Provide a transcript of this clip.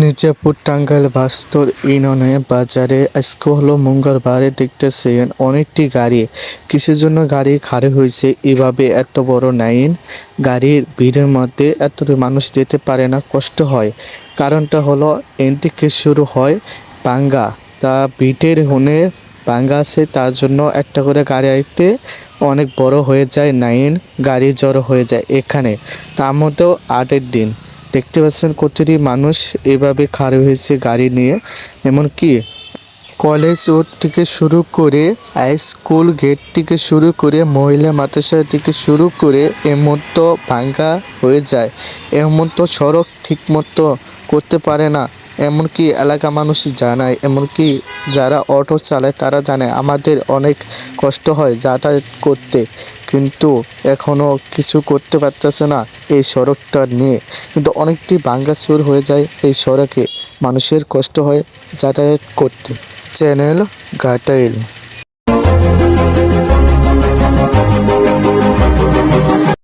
মির্জাপুর টাঙ্গাইল বাস্তর ইউনিয়নে বাজারে আজকে হলো মঙ্গলবারে দেখতেছেন অনেকটি গাড়ি। কিসের জন্য গাড়ি খাড়ি হয়েছে? এভাবে এত বড় লাইন গাড়ির ভিড়ের মধ্যে এত মানুষ যেতে পারে না, কষ্ট হয়। কারণটা হলো এনটিকে শুরু হয়? পাঙ্গা। তা বিটের হনে পাঙ্গা আছে, তার জন্য একটা করে গাড়ি আইতে অনেক বড় হয়ে যায়, নাইন গাড়ি জড়ো হয়ে যায় এখানে। তার মধ্যেও আটের দিন। দেখতে পাচ্ছেন কতটি মানুষ এভাবে খাড়া হয়েছে গাড়ি নিয়ে। এমনকি কলেজ রোড থেকে শুরু করে স্কুল গেট থেকে শুরু করে মহিলা মাদ্রাসা থেকে শুরু করে এমতো ভাঙ্গা হয়ে যায়। এমতো সড়ক ঠিকমতো করতে পারে না। এমনকি এলাকা মানুষ জানায়, এমনকি যারা অটো চালায় তারা জানে আমাদের অনেক কষ্ট হয় যাতায়াত করতে। কিন্তু এখনও কিছু করতে পারতেছে না এই সড়কটা নিয়ে। কিন্তু অনেকটি ভাঙ্গাচুর হয়ে যায় এই সড়কে। মানুষের কষ্ট হয় যাতায়াত করতে। চ্যানেল ঘাটাইল।